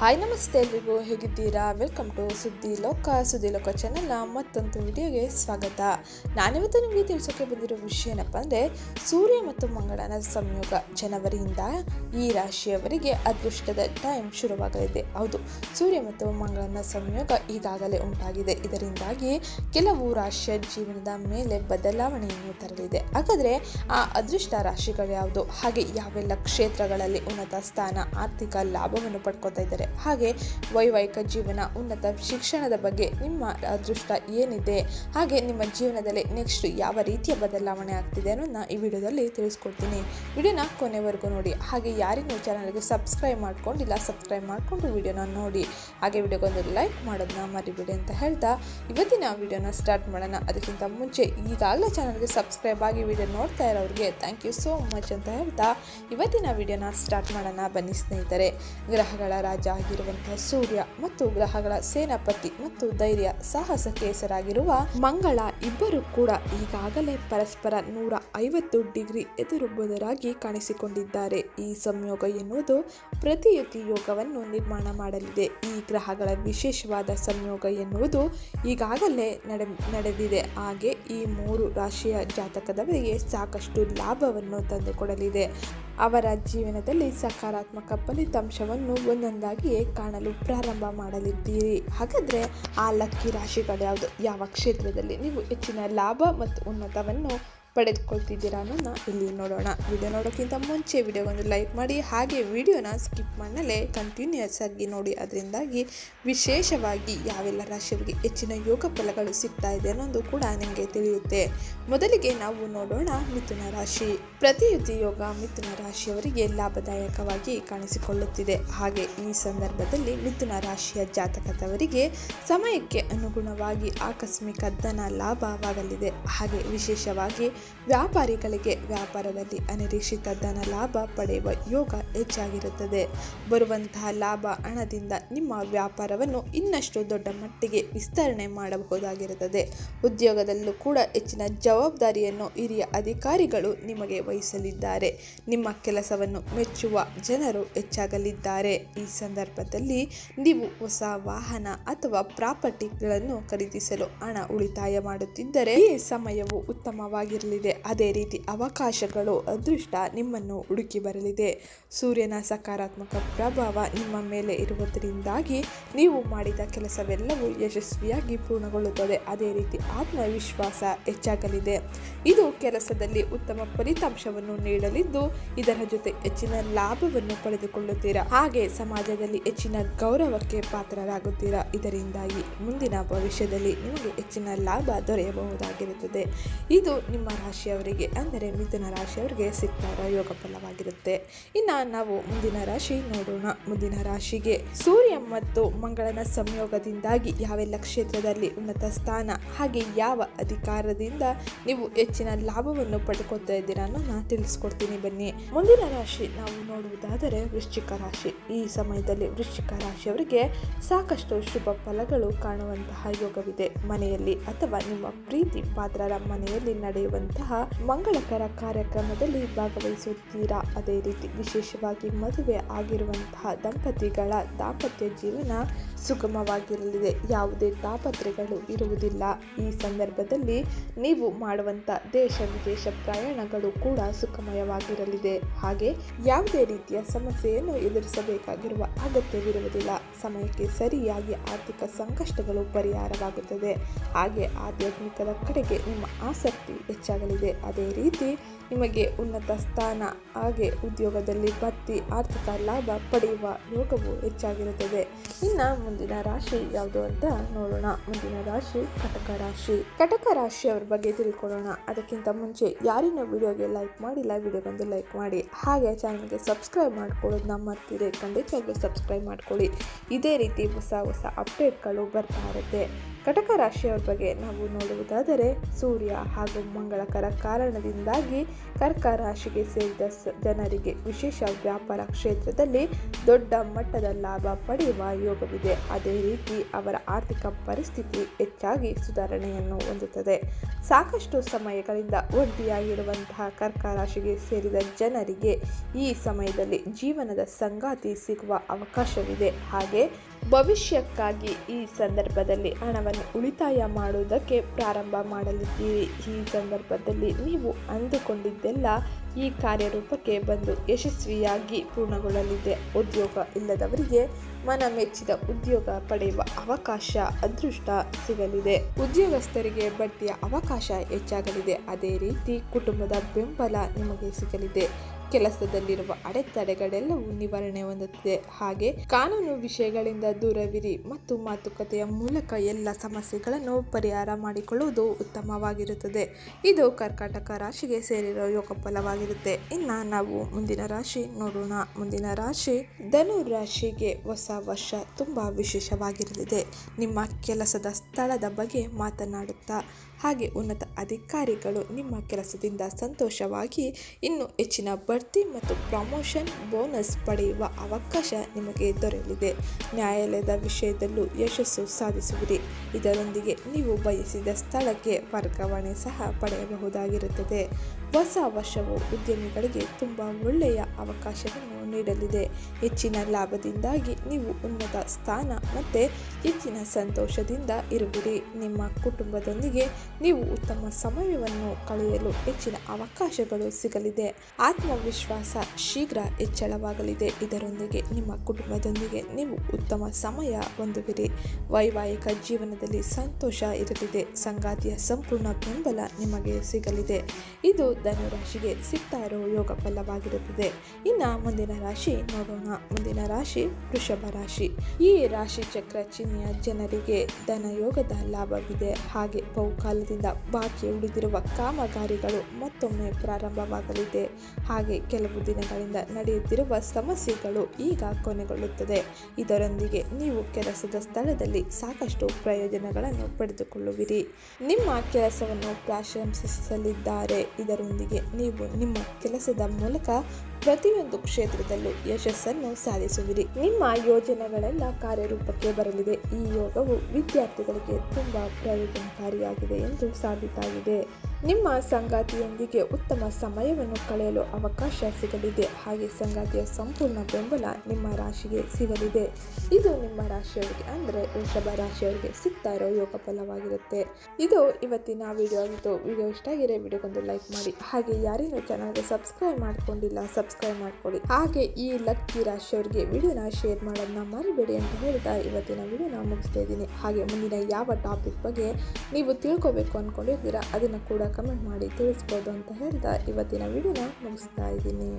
Hi, ನಮಸ್ತೆ ಎಲ್ರಿಗೂ. ಹೇಗಿದ್ದೀರಾ? ವೆಲ್ಕಮ್ ಟು ಸುದ್ದಿ ಲೋಕ ಸುದ್ದಿ ಲೋಕ ಚಾನಲ್ನ ಮತ್ತೊಂದು ವಿಡಿಯೋಗೆ ಸ್ವಾಗತ. ನಾನಿವತ್ತು ನಿಮಗೆ ತಿಳಿಸೋಕೆ ಬಂದಿರೋ ವಿಷಯ ಏನಪ್ಪ ಅಂದರೆ, ಸೂರ್ಯ ಮತ್ತು ಮಂಗಳನ ಸಂಯೋಗ. ಜನವರಿಯಿಂದ ಈ ರಾಶಿಯವರಿಗೆ ಅದೃಷ್ಟದ ಟೈಮ್ ಶುರುವಾಗಲಿದೆ. ಹೌದು, ಸೂರ್ಯ ಮತ್ತು ಮಂಗಳನ ಸಂಯೋಗ ಈಗಾಗಲೇ ಉಂಟಾಗಿದೆ. ಇದರಿಂದಾಗಿ ಕೆಲವು ರಾಶಿಯ ಜೀವನದ ಮೇಲೆ ಬದಲಾವಣೆಯನ್ನು ತರಲಿದೆ. ಹಾಗಾದರೆ ಆ ಅದೃಷ್ಟ ರಾಶಿಗಳು ಯಾವುದು? ಹಾಗೆ ಯಾವೆಲ್ಲ ಕ್ಷೇತ್ರಗಳಲ್ಲಿ ಉನ್ನತ ಸ್ಥಾನ, ಆರ್ಥಿಕ ಲಾಭವನ್ನು ಪಡ್ಕೋತಾ ಇದ್ದಾರೆ? ಹಾಗೆ ವೈವಾಹಿಕ ಜೀವನ ಉನ್ನತ ಶಿಕ್ಷಣದ ಬಗ್ಗೆ ನಿಮ್ಮ ಅದೃಷ್ಟ ಏನಿದೆ? ಹಾಗೆ ನಿಮ್ಮ ಜೀವನದಲ್ಲಿ ನೆಕ್ಸ್ಟ್ ಯಾವ ರೀತಿಯ ಬದಲಾವಣೆ ಆಗ್ತಿದೆ ಅನ್ನೋದನ್ನ ಈ ವಿಡಿಯೋದಲ್ಲಿ ತಿಳಿಸ್ಕೊಡ್ತೀನಿ. ವಿಡಿಯೋನ ಕೊನೆವರೆಗೂ ನೋಡಿ. ಹಾಗೆ ಯಾರಿಗೂ ಚಾನಲ್ಗೆ ಸಬ್ಸ್ಕ್ರೈಬ್ ಮಾಡ್ಕೊಂಡಿಲ್ಲ ಸಬ್ಸ್ಕ್ರೈಬ್ ಮಾಡಿಕೊಂಡು ವಿಡಿಯೋನ ನೋಡಿ. ಹಾಗೆ ವಿಡಿಯೋಗೊಂದು ಲೈಕ್ ಮಾಡೋದನ್ನ ಮರಿಬೇಡಿ ಅಂತ ಹೇಳ್ತಾ ಇವತ್ತಿನ ವಿಡಿಯೋನ ಸ್ಟಾರ್ಟ್ ಮಾಡೋಣ. ಅದಕ್ಕಿಂತ ಮುಂಚೆ ಈಗಾಗಲೇ ಚಾನಲ್ಗೆ ಸಬ್ಸ್ಕ್ರೈಬ್ ಆಗಿ ವಿಡಿಯೋ ನೋಡ್ತಾ ಇರೋರಿಗೆ ಥ್ಯಾಂಕ್ ಯು ಸೋ ಮಚ್ ಅಂತ ಹೇಳ್ತಾ ಇವತ್ತಿನ ವಿಡಿಯೋನ ಸ್ಟಾರ್ಟ್ ಮಾಡೋಣ ಬನ್ನಿ ಸ್ನೇಹಿತರೆ. ಗ್ರಹಗಳ ರಾಜ ಆಗಿರುವಂತಹ ಸೂರ್ಯ ಮತ್ತು ಗ್ರಹಗಳ ಸೇನಾಪತಿ ಮತ್ತು ಧೈರ್ಯ ಸಾಹಸಕ್ಕೆ ಹೆಸರಾಗಿರುವ ಮಂಗಳ ಇಬ್ಬರು ಕೂಡ ಈಗಾಗಲೇ ಪರಸ್ಪರ ನೂರ ಐವತ್ತು ಡಿಗ್ರಿ ಎದುರುಬುದರಾಗಿ ಕಾಣಿಸಿಕೊಂಡಿದ್ದಾರೆ. ಈ ಸಂಯೋಗ ಎನ್ನುವುದು ಪ್ರತಿಯುತಿ ಯೋಗವನ್ನು ನಿರ್ಮಾಣ ಮಾಡಲಿದೆ. ಈ ಗ್ರಹಗಳ ವಿಶೇಷವಾದ ಸಂಯೋಗ ಎನ್ನುವುದು ಈಗಾಗಲೇ ನಡೆ, ನಡೆದಿದೆ. ಹಾಗೆ ಈ ಮೂರು ರಾಶಿಯ ಜಾತಕದವರಿಗೆ ಸಾಕಷ್ಟು ಲಾಭವನ್ನು ತಂದುಕೊಡಲಿದೆ. ಅವರ ಜೀವನದಲ್ಲಿ ಸಕಾರಾತ್ಮಕ ಫಲಿತಾಂಶವನ್ನು ಒಂದೊಂದಾಗಿಯೇ ಕಾಣಲು ಪ್ರಾರಂಭ ಮಾಡಲಿದ್ದೀರಿ. ಹಾಗಾದರೆ ಆ ಲಕ್ಕಿ ರಾಶಿಗಳು ಯಾವುದು? ಯಾವ ಕ್ಷೇತ್ರದಲ್ಲಿ? ನೀವು ಹೆಚ್ಚಿನ ಲಾಭ ಮತ್ತು ಉನ್ನತವನ್ನು ಪಡೆದುಕೊಳ್ತಿದ್ದೀರಾ ಅನ್ನೋದನ್ನ ಇಲ್ಲಿ ನೋಡೋಣ. ವಿಡಿಯೋ ನೋಡೋಕ್ಕಿಂತ ಮುಂಚೆ ವಿಡಿಯೋಗೊಂದು ಲೈಕ್ ಮಾಡಿ, ಹಾಗೆ ವಿಡಿಯೋನ ಸ್ಕಿಪ್ ಮಾಡಲೇ ಕಂಟಿನ್ಯೂಸ್ ಆಗಿ ನೋಡಿ. ಅದರಿಂದಾಗಿ ವಿಶೇಷವಾಗಿ ಯಾವೆಲ್ಲ ರಾಶಿಯವರಿಗೆ ಹೆಚ್ಚಿನ ಯೋಗ ಫಲಗಳು ಸಿಗ್ತಾ ಇದೆ ಅನ್ನೋದು ಕೂಡ ನಿಮಗೆ ತಿಳಿಯುತ್ತೆ. ಮೊದಲಿಗೆ ನಾವು ನೋಡೋಣ ಮಿಥುನ ರಾಶಿ. ಪ್ರತಿಯುದ್ಧ ಯೋಗ ಮಿಥುನ ರಾಶಿಯವರಿಗೆ ಲಾಭದಾಯಕವಾಗಿ ಕಾಣಿಸಿಕೊಳ್ಳುತ್ತಿದೆ. ಹಾಗೆ ಈ ಸಂದರ್ಭದಲ್ಲಿ ಮಿಥುನ ರಾಶಿಯ ಜಾತಕದವರಿಗೆ ಸಮಯಕ್ಕೆ ಅನುಗುಣವಾಗಿ ಆಕಸ್ಮಿಕ ಧನ ಲಾಭವಾಗಲಿದೆ. ಹಾಗೆ ವಿಶೇಷವಾಗಿ ವ್ಯಾಪಾರಿಗಳಿಗೆ ವ್ಯಾಪಾರದಲ್ಲಿ ಅನಿರೀಕ್ಷಿತ ಧನ ಲಾಭ ಪಡೆಯುವ ಯೋಗ ಹೆಚ್ಚಾಗಿರುತ್ತದೆ. ಬರುವಂತಹ ಲಾಭ ಹಣದಿಂದ ನಿಮ್ಮ ವ್ಯಾಪಾರವನ್ನು ಇನ್ನಷ್ಟು ದೊಡ್ಡ ಮಟ್ಟಿಗೆ ವಿಸ್ತರಣೆ ಮಾಡಬಹುದಾಗಿರುತ್ತದೆ. ಉದ್ಯೋಗದಲ್ಲೂ ಕೂಡ ಹೆಚ್ಚಿನ ಜವಾಬ್ದಾರಿಯನ್ನು ಹಿರಿಯ ಅಧಿಕಾರಿಗಳು ನಿಮಗೆ ವಹಿಸಲಿದ್ದಾರೆ. ನಿಮ್ಮ ಕೆಲಸವನ್ನು ಮೆಚ್ಚುವ ಜನರು ಹೆಚ್ಚಾಗಲಿದ್ದಾರೆ. ಈ ಸಂದರ್ಭದಲ್ಲಿ ನೀವು ಹೊಸ ವಾಹನ ಅಥವಾ ಪ್ರಾಪರ್ಟಿಗಳನ್ನು ಖರೀದಿಸಲು ಹಣ ಉಳಿತಾಯ ಮಾಡುತ್ತಿದ್ದರೆ, ಈ ಸಮಯವು ಉತ್ತಮವಾಗಿರಲಿದೆ ಅದೇ ರೀತಿ ಅವಕಾಶಗಳು, ಅದೃಷ್ಟ ನಿಮ್ಮನ್ನು ಹುಡುಕಿ ಬರಲಿದೆ. ಸೂರ್ಯನ ಸಕಾರಾತ್ಮಕ ಪ್ರಭಾವ ನಿಮ್ಮ ಮೇಲೆ ಇರುವುದರಿಂದಾಗಿ ನೀವು ಮಾಡಿದ ಕೆಲಸವೆಲ್ಲವೂ ಯಶಸ್ವಿಯಾಗಿ ಪೂರ್ಣಗೊಳ್ಳುತ್ತದೆ. ಅದೇ ರೀತಿ ಆತ್ಮವಿಶ್ವಾಸ ಹೆಚ್ಚಾಗಲಿದೆ. ಇದು ಕೆಲಸದಲ್ಲಿ ಉತ್ತಮ ಫಲಿತಾಂಶವನ್ನು ನೀಡಲಿದ್ದು, ಇದರ ಜೊತೆ ಹೆಚ್ಚಿನ ಲಾಭವನ್ನು ಪಡೆದುಕೊಳ್ಳುತ್ತೀರಾ? ಹಾಗೆ ಸಮಾಜದಲ್ಲಿ ಹೆಚ್ಚಿನ ಗೌರವಕ್ಕೆ ಪಾತ್ರರಾಗುತ್ತೀರಾ? ಇದರಿಂದಾಗಿ ಮುಂದಿನ ಭವಿಷ್ಯದಲ್ಲಿ ನಿಮಗೆ ಹೆಚ್ಚಿನ ಲಾಭ ದೊರೆಯಬಹುದಾಗಿರುತ್ತದೆ. ಇದು ನಿಮ್ಮ ರಾಶಿಯವರಿಗೆ ಅಂದರೆ ಮಿಥುನ ರಾಶಿಯವರಿಗೆ ಸಿಗ್ತಾರ ಯೋಗ ಫಲವಾಗಿರುತ್ತೆ. ಇನ್ನು ನಾವು ಮುಂದಿನ ರಾಶಿ ನೋಡೋಣ. ಮುಂದಿನ ರಾಶಿಗೆ ಸೂರ್ಯ ಮತ್ತು ಮಂಗಳನ ಸಂಯೋಗದಿಂದಾಗಿ ಯಾವೆಲ್ಲ ಕ್ಷೇತ್ರದಲ್ಲಿ ಉನ್ನತ ಸ್ಥಾನ, ಹಾಗೆ ಯಾವ ಅಧಿಕಾರದಿಂದ ನೀವು ಹೆಚ್ಚಿನ ಲಾಭವನ್ನು ಪಡ್ಕೊತಾ ಇದ್ದೀರಾ ನಾನು ತಿಳಿಸ್ಕೊಡ್ತೀನಿ ಬನ್ನಿ. ಮುಂದಿನ ರಾಶಿ ನಾವು ನೋಡುವುದಾದರೆ ವೃಶ್ಚಿಕ ರಾಶಿ. ಈ ಸಮಯದಲ್ಲಿ ವೃಶ್ಚಿಕ ರಾಶಿಯವರಿಗೆ ಸಾಕಷ್ಟು ಶುಭ ಫಲಗಳು ಕಾಣುವಂತಹ ಯೋಗವಿದೆ. ಮನೆಯಲ್ಲಿ ಅಥವಾ ನಿಮ್ಮ ಪ್ರೀತಿ ಪಾತ್ರರ ಮನೆಯಲ್ಲಿ ನಡೆಯುವಂತಹ ಮಂಗಳಕರ ಕಾರ್ಯಕ್ರಮದಲ್ಲಿ ಭಾಗವಹಿಸುತ್ತೀರಾ? ಅದೇ ರೀತಿ ವಿಶೇಷವಾಗಿ ಮದುವೆ ಆಗಿರುವಂತಹ ದಂಪತಿಗಳ ದಾಂಪತ್ಯ ಜೀವನ ಸುಗಮವಾಗಿರಲಿದೆ. ಯಾವುದೇ ತಾಪತ್ರೆಗಳು ಇರುವುದಿಲ್ಲ. ಈ ಸಂದರ್ಭದಲ್ಲಿ ನೀವು ಮಾಡುವಂಥ ದೇಶ ವಿದೇಶ ಪ್ರಯಾಣಗಳು ಕೂಡ ಸುಖಮಯವಾಗಿರಲಿದೆ ಹಾಗೆ ಯಾವುದೇ ರೀತಿಯ ಸಮಸ್ಯೆಯನ್ನು ಎದುರಿಸಬೇಕಾಗಿರುವ ಅಗತ್ಯವಿರುವುದಿಲ್ಲ. ಸಮಯಕ್ಕೆ ಸರಿಯಾಗಿ ಆರ್ಥಿಕ ಸಂಕಷ್ಟಗಳು ಪರಿಹಾರವಾಗುತ್ತದೆ. ಹಾಗೆ ಆಧ್ಯಾತ್ಮಿಕದ ಕಡೆಗೆ ನಿಮ್ಮ ಆಸಕ್ತಿ ಅದೇ ರೀತಿ, ನಿಮಗೆ ಉನ್ನತ ಸ್ಥಾನ, ಹಾಗೆ ಉದ್ಯೋಗದಲ್ಲಿ ಭತ್ತಿ ಆರ್ಥಿಕ ಲಾಭ ಪಡೆಯುವ ಯೋಗವು ಹೆಚ್ಚಾಗಿರುತ್ತದೆ. ಇನ್ನು ಮುಂದಿನ ರಾಶಿ ಯಾವುದು ಅಂತ ನೋಡೋಣ. ಮುಂದಿನ ರಾಶಿ ಕಟಕ ರಾಶಿ. ಕಟಕ ರಾಶಿಯವ್ರ ಬಗ್ಗೆ ತಿಳ್ಕೊಳ್ಳೋಣ. ಅದಕ್ಕಿಂತ ಮುಂಚೆ ಯಾರಿನ ವಿಡಿಯೋಗೆ ಲೈಕ್ ಮಾಡಿಲ್ಲ, ವಿಡಿಯೋಗೊಂದು ಲೈಕ್ ಮಾಡಿ. ಹಾಗೆ ಚಾನಲ್ಗೆ ಸಬ್ಸ್ಕ್ರೈಬ್ ಮಾಡ್ಕೊಳ್ಳೋದನ್ನ ಮರ್ತಿದೆ ಖಂಡಿತವಾಗ್ಲೂ ಸಬ್ಸ್ಕ್ರೈಬ್ ಮಾಡ್ಕೊಳ್ಳಿ. ಇದೇ ರೀತಿ ಹೊಸ ಹೊಸ ಅಪ್ಡೇಟ್ಗಳು ಬರ್ತಾ ಇರುತ್ತೆ. ಕಟಕ ರಾಶಿಯವರ ಬಗ್ಗೆ ನಾವು ನೋಡುವುದಾದರೆ ಸೂರ್ಯ ಹಾಗೂ ಮಂಗಳಕರ ಕಾರಣದಿಂದಾಗಿ ಕರ್ಕ ರಾಶಿಗೆ ಸೇರಿದ ಜನರಿಗೆ ವಿಶೇಷ ವ್ಯಾಪಾರ ಕ್ಷೇತ್ರದಲ್ಲಿ ದೊಡ್ಡ ಮಟ್ಟದ ಲಾಭ ಪಡೆಯುವ ಯೋಗವಿದೆ. ಅದೇ ರೀತಿ ಅವರ ಆರ್ಥಿಕ ಪರಿಸ್ಥಿತಿ ಹೆಚ್ಚಾಗಿ ಸುಧಾರಣೆಯನ್ನು ಹೊಂದುತ್ತದೆ. ಸಾಕಷ್ಟು ಸಮಯಗಳಿಂದ ಒಡ್ಡಿಯಾಗಿರುವಂತಹ ಕರ್ಕ ರಾಶಿಗೆ ಸೇರಿದ ಜನರಿಗೆ ಈ ಸಮಯದಲ್ಲಿ ಜೀವನದ ಸಂಗಾತಿ ಸಿಗುವ ಅವಕಾಶವಿದೆ. ಹಾಗೆ ಭವಿಷ್ಯಕ್ಕಾಗಿ ಈ ಸಂದರ್ಭದಲ್ಲಿ ಹಣವನ್ನು ಉಳಿತಾಯ ಮಾಡುವುದಕ್ಕೆ ಪ್ರಾರಂಭ ಮಾಡಲಿದ್ದೀರಿ. ಈ ಸಂದರ್ಭದಲ್ಲಿ ನೀವು ಅಂದುಕೊಂಡಿದ್ದೆಲ್ಲ ಈ ಕಾರ್ಯರೂಪಕ್ಕೆ ಬಂದು ಯಶಸ್ವಿಯಾಗಿ ಪೂರ್ಣಗೊಳ್ಳಲಿದೆ. ಉದ್ಯೋಗ ಇಲ್ಲದವರಿಗೆ ಮನ ಮೆಚ್ಚಿದ ಉದ್ಯೋಗ ಪಡೆಯುವ ಅವಕಾಶ, ಅದೃಷ್ಟ ಸಿಗಲಿದೆ. ಉದ್ಯೋಗಸ್ಥರಿಗೆ ಬಡ್ತಿಯ ಅವಕಾಶ ಹೆಚ್ಚಾಗಲಿದೆ. ಅದೇ ರೀತಿ ಕುಟುಂಬದ ಬೆಂಬಲ ನಿಮಗೆ ಸಿಗಲಿದೆ. ಕೆಲಸದಲ್ಲಿರುವ ಅಡೆತಡೆಗಳೆಲ್ಲವೂ ನಿವಾರಣೆ ಹೊಂದುತ್ತದೆ. ಹಾಗೆ ಕಾನೂನು ವಿಷಯಗಳಿಂದ ದೂರವಿರಿ ಮತ್ತು ಮಾತುಕತೆಯ ಮೂಲಕ ಎಲ್ಲ ಸಮಸ್ಯೆಗಳನ್ನು ಪರಿಹಾರ ಮಾಡಿಕೊಳ್ಳುವುದು ಉತ್ತಮವಾಗಿರುತ್ತದೆ. ಇದು ಕರ್ಕಾಟಕ ರಾಶಿಗೆ ಸೇರಿರೋ ಯೋಗ ಫಲವಾಗಿರುತ್ತೆ. ಇನ್ನು ನಾವು ಮುಂದಿನ ರಾಶಿ ನೋಡೋಣ. ಮುಂದಿನ ರಾಶಿ ಧನು ರಾಶಿಗೆ ಹೊಸ ವರ್ಷ ತುಂಬ ವಿಶೇಷವಾಗಿರಲಿದೆ. ನಿಮ್ಮ ಕೆಲಸದ ಸ್ಥಳದ ಬಗ್ಗೆ ಮಾತನಾಡುತ್ತಾ, ಹಾಗೆ ಉನ್ನತ ಅಧಿಕಾರಿಗಳು ನಿಮ್ಮ ಕೆಲಸದಿಂದ ಸಂತೋಷವಾಗಿ ಇನ್ನೂ ಹೆಚ್ಚಿನ ಬಡ್ತಿ ಮತ್ತು ಪ್ರಮೋಷನ್ ಬೋನಸ್ ಪಡೆಯುವ ಅವಕಾಶ ನಿಮಗೆ ದೊರೆಯಲಿದೆ. ನ್ಯಾಯಾಲಯದ ವಿಷಯದಲ್ಲೂ ಯಶಸ್ಸು ಸಾಧಿಸುವಿರಿ. ಇದರೊಂದಿಗೆ ನೀವು ಬಯಸಿದ ಸ್ಥಳಕ್ಕೆ ವರ್ಗಾವಣೆ ಸಹ ಪಡೆಯಬಹುದಾಗಿರುತ್ತದೆ. ಹೊಸ ವರ್ಷವು ಉದ್ಯಮಿಗಳಿಗೆ ತುಂಬ ಒಳ್ಳೆಯ ಅವಕಾಶವನ್ನು ನೀಡಲಿದೆ. ಹೆಚ್ಚಿನ ಲಾಭದಿಂದಾಗಿ ನೀವು ಉನ್ನತ ಸ್ಥಾನ ಮತ್ತು ಹೆಚ್ಚಿನ ಸಂತೋಷದಿಂದ ಇರುವಿರಿ. ನಿಮ್ಮ ಕುಟುಂಬದೊಂದಿಗೆ ನೀವು ಉತ್ತಮ ಸಮಯವನ್ನು ಕಳೆಯಲು ಹೆಚ್ಚಿನ ಅವಕಾಶಗಳು ಸಿಗಲಿದೆ. ಆತ್ಮವಿಶ್ವಾಸ ಶೀಘ್ರ ಹೆಚ್ಚಳವಾಗಲಿದೆ. ಇದರೊಂದಿಗೆ ನಿಮ್ಮ ಕುಟುಂಬದೊಂದಿಗೆ ನೀವು ಉತ್ತಮ ಸಮಯ ಹೊಂದುವಿರಿ. ವೈವಾಹಿಕ ಜೀವನದಲ್ಲಿ ಸಂತೋಷ ಇರಲಿದೆ. ಸಂಗಾತಿಯ ಸಂಪೂರ್ಣ ಬೆಂಬಲ ನಿಮಗೆ ಸಿಗಲಿದೆ. ಇದು ಧನುರಾಶಿಗೆ ಸಿಕ್ತಾರೋ ಯೋಗ ಫಲವಾಗಿರುತ್ತದೆ ಇನ್ನು ಮುಂದಿನ ರಾಶಿ ನೋಡೋಣ. ಮುಂದಿನ ರಾಶಿ ವೃಷಭ ರಾಶಿ. ಈ ರಾಶಿ ಚಕ್ರ ಚಿಹ್ನೆಯ ಜನರಿಗೆ ಧನಯೋಗದ ಲಾಭವಿದೆ. ಹಾಗೆ ಬಹುಕಾಲದಿಂದ ಬಾಕಿ ಉಳಿದಿರುವ ಕಾಮಗಾರಿಗಳು ಮತ್ತೊಮ್ಮೆ ಪ್ರಾರಂಭವಾಗಲಿದೆ. ಹಾಗೆ ಕೆಲವು ದಿನಗಳಿಂದ ನಡೆಯುತ್ತಿರುವ ಸಮಸ್ಯೆಗಳು ಈಗ ಕೊನೆಗೊಳ್ಳುತ್ತದೆ. ಇದರೊಂದಿಗೆ ನೀವು ಕೆಲಸದ ಸ್ಥಳದಲ್ಲಿ ಸಾಕಷ್ಟು ಪ್ರಯೋಜನಗಳನ್ನು ಪಡೆದುಕೊಳ್ಳುವಿರಿ. ನಿಮ್ಮ ಕೆಲಸವನ್ನು ಪ್ರಶಂಸಿಸಲಿದ್ದಾರೆ. ಇದರೊಂದಿಗೆ ನೀವು ನಿಮ್ಮ ಕೆಲಸದ ಮೂಲಕ ಪ್ರತಿಯೊಂದು ಕ್ಷೇತ್ರದಲ್ಲೂ ಯಶಸ್ಸನ್ನು ಸಾಧಿಸುವಿರಿ. ನಿಮ್ಮ ಯೋಜನೆಗಳೆಲ್ಲ ಕಾರ್ಯರೂಪಕ್ಕೆ ಬರಲಿದೆ. ಈ ಯೋಗವು ವಿದ್ಯಾರ್ಥಿಗಳಿಗೆ ತುಂಬ ಪ್ರಯೋಜನಕಾರಿಯಾಗಿದೆ ಎಂದು ಸಾಬೀತಾಗಿದೆ. ನಿಮ್ಮ ಸಂಗಾತಿಯೊಂದಿಗೆ ಉತ್ತಮ ಸಮಯವನ್ನು ಕಳೆಯಲು ಅವಕಾಶ ಸಿಗಲಿದೆ. ಹಾಗೆ ಸಂಗಾತಿಯ ಸಂಪೂರ್ಣ ಬೆಂಬಲ ನಿಮ್ಮ ರಾಶಿಗೆ ಸಿಗಲಿದೆ. ಇದು ನಿಮ್ಮ ರಾಶಿಯವರಿಗೆ ಅಂದರೆ ವೃಷಭ ರಾಶಿಯವರಿಗೆ ಸಿಗ್ತಾ ಇರೋ ಯೋಗ ಫಲವಾಗಿರುತ್ತೆ. ಇದು ಇವತ್ತಿನ ವಿಡಿಯೋ ಆಗಿತ್ತು. ವಿಡಿಯೋ ಇಷ್ಟ ಆಗಿರೋ ವಿಡಿಯೋಗೊಂದು ಲೈಕ್ ಮಾಡಿ. ಹಾಗೆ ಯಾರೇನು ಚಾನಲ್ಗೆ ಸಬ್ಸ್ಕ್ರೈಬ್ ಮಾಡ್ಕೊಂಡಿಲ್ಲ ಸಬ್ಸ್ಕ್ರೈಬ್ ಮಾಡ್ಕೊಳ್ಳಿ. ಹಾಗೆ ಈ ಲಕ್ಕಿ ರಾಶಿಯವರಿಗೆ ವಿಡಿಯೋನ ಶೇರ್ ಮಾಡೋದನ್ನ ಮರಿಬೇಡಿ ಅಂತ ಹೇಳ್ತಾ ಇವತ್ತಿನ ವಿಡಿಯೋನ ಮುಗಿಸ್ತಾ ಇದ್ದೀನಿ. ಹಾಗೆ ಮುಂದಿನ ಯಾವ ಟಾಪಿಕ್ ಬಗ್ಗೆ ನೀವು ತಿಳ್ಕೊಬೇಕು ಅಂದ್ಕೊಂಡಿದ್ದೀರಾ ಅದನ್ನು ಕೂಡ ಕಮೆಂಟ್ ಮಾಡಿ ತಿಳಿಸ್ಬೋದು ಅಂತ ಹೇಳ್ತಾ ಇವತ್ತಿನ ವಿಡಿಯೋನ ಮುಗಿಸ್ತಾ ಇದ್ದೀನಿ.